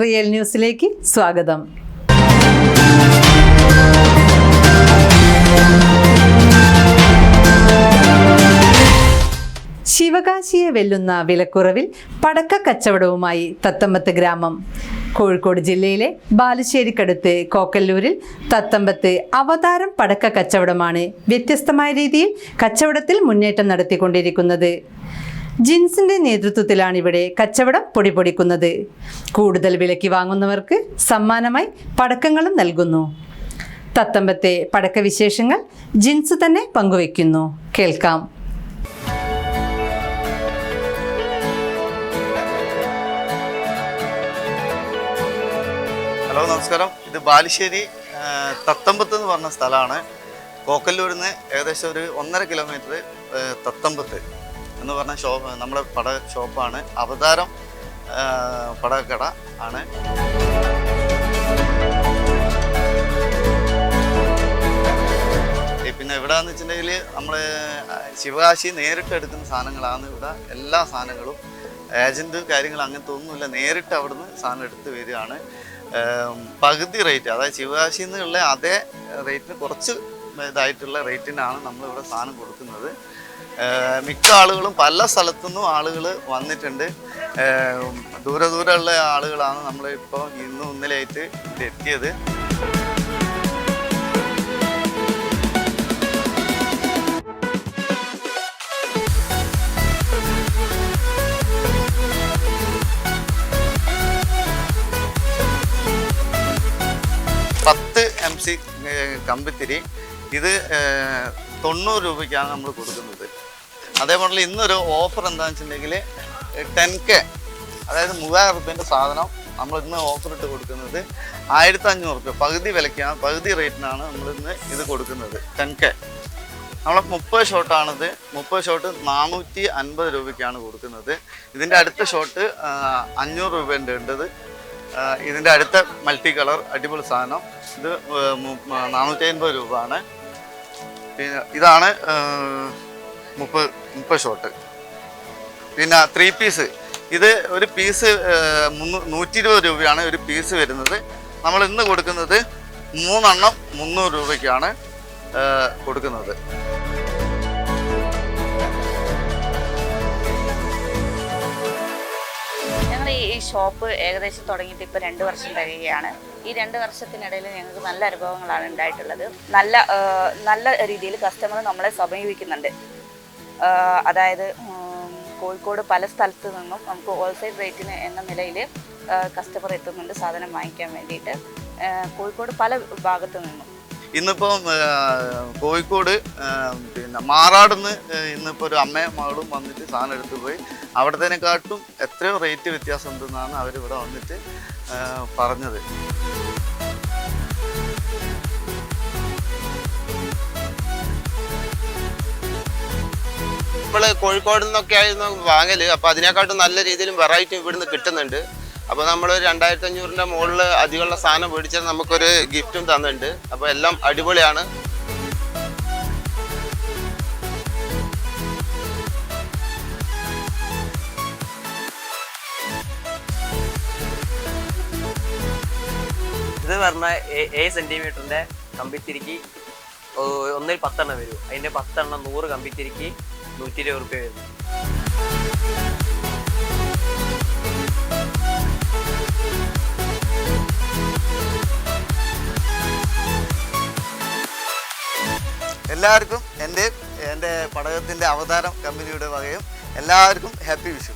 Real ന്യൂസിലേക്ക് സ്വാഗതം. ശിവകാശിയെ വെല്ലുന്ന വിലക്കുറവിൽ പടക്ക കച്ചവടവുമായി തത്തമ്പത്ത് ഗ്രാമം. കോഴിക്കോട് ജില്ലയിലെ ബാലുശ്ശേരിക്കടുത്ത് കോക്കല്ലൂരിൽ തത്തമ്പത്ത് അവതാരം പടക്ക കച്ചവടമാണ് വ്യത്യസ്തമായ രീതിയിൽ കച്ചവടത്തിൽ മുന്നേറ്റം നടത്തിക്കൊണ്ടിരിക്കുന്നത്. ജിൻസിന്റെ നേതൃത്വത്തിലാണ് ഇവിടെ കച്ചവടം പൊടിപൊടിക്കുന്നത്. കൂടുതൽ വിലയ്ക്ക് വാങ്ങുന്നവർക്ക് സമ്മാനമായി പടക്കങ്ങളും നൽകുന്നു. തത്തമ്പത്തെ പടക്ക വിശേഷങ്ങൾ ജിൻസ് തന്നെ പങ്കുവയ്ക്കുന്നു. കേൾക്കാം. ഹലോ നമസ്കാരം. ഇത് ബാലുശ്ശേരി തത്തമ്പത്ത് എന്ന് പറഞ്ഞ സ്ഥലമാണ്. കോക്കല്ലൂരിൽ നിന്ന് ഏകദേശം ഒരു ഒന്നര കിലോമീറ്റർ തത്തമ്പത്ത്. എന്ന് പറഞ്ഞ ഷോപ്പ് നമ്മുടെ പട ഷോപ്പാണ്. അവതാരം പടക്കട ആണ്. പിന്നെ ഇവിടെ എന്ന് വെച്ചിട്ടുണ്ടെങ്കിൽ നമ്മൾ ശിവകാശി നേരിട്ട് എടുക്കുന്ന സാധനങ്ങളാണ് ഇവിടെ. എല്ലാ സാധനങ്ങളും ഏജന്റ് കാര്യങ്ങൾ അങ്ങനത്തെ ഒന്നുമില്ല. നേരിട്ട് അവിടുന്ന് സാധനം എടുത്ത് വരികയാണ്. പകുതി റേറ്റ്. അതായത് ശിവകാശിയിൽ നിന്നുള്ള അതേ റേറ്റിന് കുറച്ച് ഇതായിട്ടുള്ള റേറ്റിനാണ് നമ്മളിവിടെ സാധനം കൊടുക്കുന്നത്. മിക്ക ആളുകളും പല സ്ഥലത്തുനിന്നും ആളുകൾ വന്നിട്ടുണ്ട്. ദൂരെ ദൂരെയുള്ള ആളുകളാണ് നമ്മളിപ്പോൾ ഇന്നും ഇന്നലെയായിട്ട് ഇവിടെ എത്തിയത്. പത്ത് എം സി കമ്പിത്തിരി. ഇത് തൊണ്ണൂറ് രൂപയ്ക്കാണ് നമ്മൾ കൊടുക്കുന്നത്. അതേപോലെ ഇന്നൊരു ഓഫർ എന്താണെന്ന് വെച്ചിട്ടുണ്ടെങ്കിൽ ടെൻ കെ അതായത് മൂവായിരം റുപ്യന്റെ സാധനം നമ്മൾ ഇന്ന് ഓഫർ ഇട്ട് കൊടുക്കുന്നത് ആയിരത്തി അഞ്ഞൂറ് റുപ്യ. പകുതി വിലയ്ക്കാണ് പകുതി റേറ്റിനാണ് നമ്മൾ ഇന്ന് ഇത് കൊടുക്കുന്നത് ടെൻ കെ നമ്മളെ മുപ്പത് ഷോട്ടാണിത്. മുപ്പത് ഷോട്ട് നാനൂറ്റി അൻപത് രൂപയ്ക്കാണ് കൊടുക്കുന്നത്. ഇതിന്റെ അടുത്ത ഷോട്ട് അഞ്ഞൂറ് രൂപേന്റെ ഉണ്ടത്. ഇതിന്റെ അടുത്ത മൾട്ടി കളർ അടിപൊളി സാധനം. ഇത് നാനൂറ്റി അൻപത് രൂപ ആണ് പിന്നെ ഇതാണ് മുപ്പത് മുപ്പത് ഷോട്ട്. പിന്നെ ത്രീ പീസ്. ഇത് ഒരു പീസ് നൂറ്റി ഇരുപത് രൂപയാണ് ഒരു പീസ് വരുന്നത്. നമ്മൾ ഇന്ന് കൊടുക്കുന്നത് മൂന്നെണ്ണം മുന്നൂറ് രൂപയ്ക്കാണ് കൊടുക്കുന്നത്. ഞങ്ങൾ ഈ ഷോപ്പ് ഏകദേശം തുടങ്ങിയിട്ട് ഇപ്പോൾ രണ്ട് വർഷം കഴിയുകയാണ് ഈ രണ്ട് വർഷത്തിനിടയിൽ ഞങ്ങൾക്ക് നല്ല അനുഭവങ്ങളാണ് ഉണ്ടായിട്ടുള്ളത്. നല്ല നല്ല രീതിയിൽ കസ്റ്റമർ നമ്മളെ സമീപിക്കുന്നുണ്ട്. അതായത് കോഴിക്കോട് പല സ്ഥലത്ത് നിന്നും നമുക്ക് ഹോൾസെയിൽ റേറ്റിന് എന്ന നിലയിൽ കസ്റ്റമർ എത്തുന്നുണ്ട് സാധനം വാങ്ങിക്കാൻ വേണ്ടിയിട്ട്. കോഴിക്കോട് പല ഭാഗത്തു നിന്നും. ഇന്നിപ്പം കോഴിക്കോട് പിന്നെ മാറാടുന്ന് ഇന്നിപ്പോൾ ഒരു അമ്മയും മകളും വന്നിട്ട് സാധനം എടുത്തു പോയി. അവിടത്തേനെക്കാട്ടും എത്രയോ റേറ്റ് വ്യത്യാസം ഉണ്ടെന്നാണ് അവരിവിടെ വന്നിട്ട് പറഞ്ഞത്. നമ്മൾ കോഴിക്കോട് നിന്നൊക്കെ ആയിരുന്നു വാങ്ങൽ അപ്പോൾ അതിനെക്കാട്ടും നല്ല രീതിയിലും വെറൈറ്റി ഇവിടുന്ന് കിട്ടുന്നുണ്ട്. അപ്പോൾ നമ്മൾ രണ്ടായിരത്തി അഞ്ഞൂറിന്റെ മുകളിൽ അധികമുള്ള സാധനം മേടിച്ചാൽ നമുക്കൊരു ഗിഫ്റ്റും തന്നിട്ടുണ്ട്. അപ്പോൾ എല്ലാം അടിപൊളിയാണ്. ഇത് പറഞ്ഞ ഏഴ് സെന്റിമീറ്ററിന്റെ കമ്പിത്തിരിക്ക് ഒന്നിൽ പത്തെണ്ണം വരും. അതിന്റെ പത്തെണ്ണം നൂറ് കമ്പിത്തിരിക്ക് നൂറ്റി ഇരുപത് റുപ്യ വരുന്നു. എല്ലാവർക്കും എന്റെ എന്റെ പടകത്തിന്റെ അവതാരം കമ്പനിയുടെ വകയും എല്ലാവർക്കും ഹാപ്പി വിഷു.